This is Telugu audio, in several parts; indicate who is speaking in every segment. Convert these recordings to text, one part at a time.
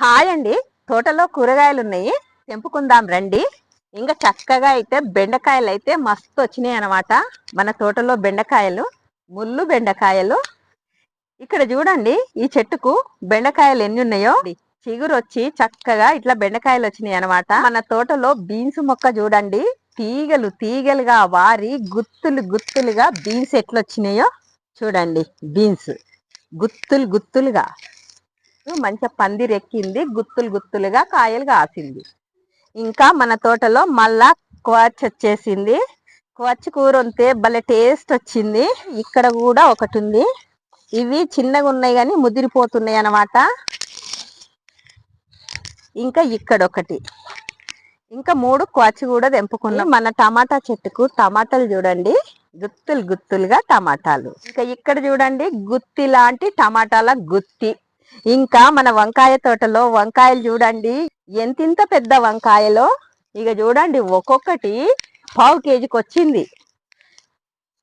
Speaker 1: హాయ్ అండి. తోటలో కూరగాయలు ఉన్నాయి తెంపుకుందాం రండి. ఇంకా చక్కగా అయితే బెండకాయలు అయితే మస్తు వచ్చినాయి అనమాట మన తోటలో బెండకాయలు ముళ్ళు బెండకాయలు. ఇక్కడ చూడండి ఈ చెట్టుకు బెండకాయలు ఎన్ని ఉన్నాయో. చిగురు వచ్చి చక్కగా ఇట్లా బెండకాయలు వచ్చినాయి అనమాట మన తోటలో బీన్స్ మొక్క చూడండి. తీగలు తీగలుగా వారి గుత్తులు గుత్తులుగా బీన్స్ ఎట్లా వచ్చినాయో చూడండి. బీన్స్ గుత్తులు గుత్తులుగా. మంచిగా పందిరెక్కింది గుత్తులు గుత్తులుగా కాయలు కాసింది. ఇంకా మన తోటలో మళ్ళా క్వాచ్ వచ్చేసింది. క్వాచ్ కూర ఉంటే భలే టేస్ట్ వచ్చింది. ఇక్కడ కూడా ఒకటి ఉంది. ఇవి చిన్నగా ఉన్నాయి కానీ ముదిరిపోతున్నాయి అన్నమాట. ఇంకా ఇక్కడ ఒకటి. ఇంకా మూడు క్వాచ్ కూడా తెంపుకున్నాం. మన టమాటా చెట్టుకు టమాటాలు చూడండి. గుత్తులు గుత్తులుగా టమాటాలు. ఇంకా ఇక్కడ చూడండి గుత్తి లాంటి టమాటాల గుత్తి. ఇంకా మన వంకాయ తోటలో వంకాయలు చూడండి. ఎంతింత పెద్ద వంకాయలో? ఇక చూడండి ఒక్కొక్కటి పావు కేజీకి వచ్చింది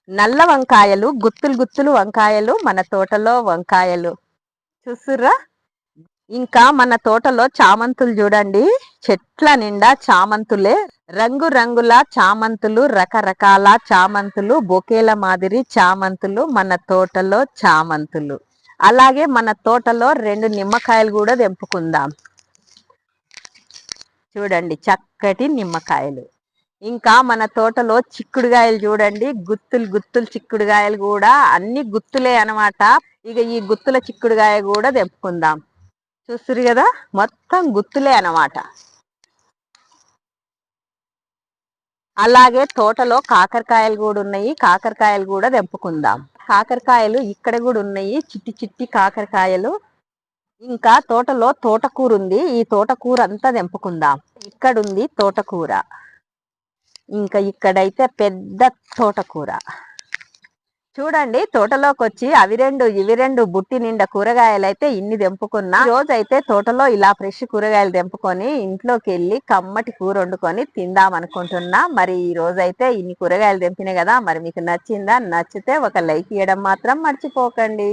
Speaker 1: నల్ల వంకాయలు గుత్తులు గుత్తులు వంకాయలు మన తోటలో వంకాయలు. చూస్తుర్రా? ఇంకా మన తోటలో చామంతులు చూడండి. చెట్ల నిండా చామంతులే. రంగు రంగుల చామంతులు రకరకాల చామంతులు బొకేల మాదిరి చామంతులు మన తోటలో చామంతులు. అలాగే మన తోటలో రెండు నిమ్మకాయలు కూడా తెంపుకుందాం. చూడండి చక్కటి నిమ్మకాయలు. ఇంకా మన తోటలో చిక్కుడుగాయలు చూడండి గుత్తులు గుత్తులు చిక్కుడుగాయలు కూడా అన్ని గుత్తులే అనమాట ఇక ఈ గుత్తుల చిక్కుడుగాయ కూడా తెంపుకుందాం. చూస్తురు కదా మొత్తం గుత్తులే అనమాట అలాగే తోటలో కాకరకాయలు కూడా ఉన్నాయి కాకరకాయలు కూడా తెంపుకుందాం. కాకరకాయలు ఇక్కడ కూడా ఉన్నాయి. చిట్టి చిట్టి కాకరకాయలు. ఇంకా తోటలో తోటకూర ఉంది. ఈ తోటకూర అంతా తెంపుకుందాం. ఇక్కడ ఉంది తోటకూర. ఇంకా ఇక్కడైతే పెద్ద తోటకూర. చూడండి తోటలోకి వచ్చి అవి రెండు ఇవి రెండు బుట్టి నిండా కూరగాయలు అయితే ఇన్ని తెంపుకున్నా. రోజైతే తోటలో ఇలా ఫ్రెష్ కూరగాయలు తెంపుకొని ఇంట్లోకి వెళ్ళి కమ్మటి కూర వండుకొని తిందాం అనుకుంటున్నా మరి ఈ రోజైతే ఇన్ని కూరగాయలు తెంపినాయి కదా మరి మీకు నచ్చిందా? నచ్చితే ఒక లైక్ ఇవ్వడం మాత్రం మర్చిపోకండి.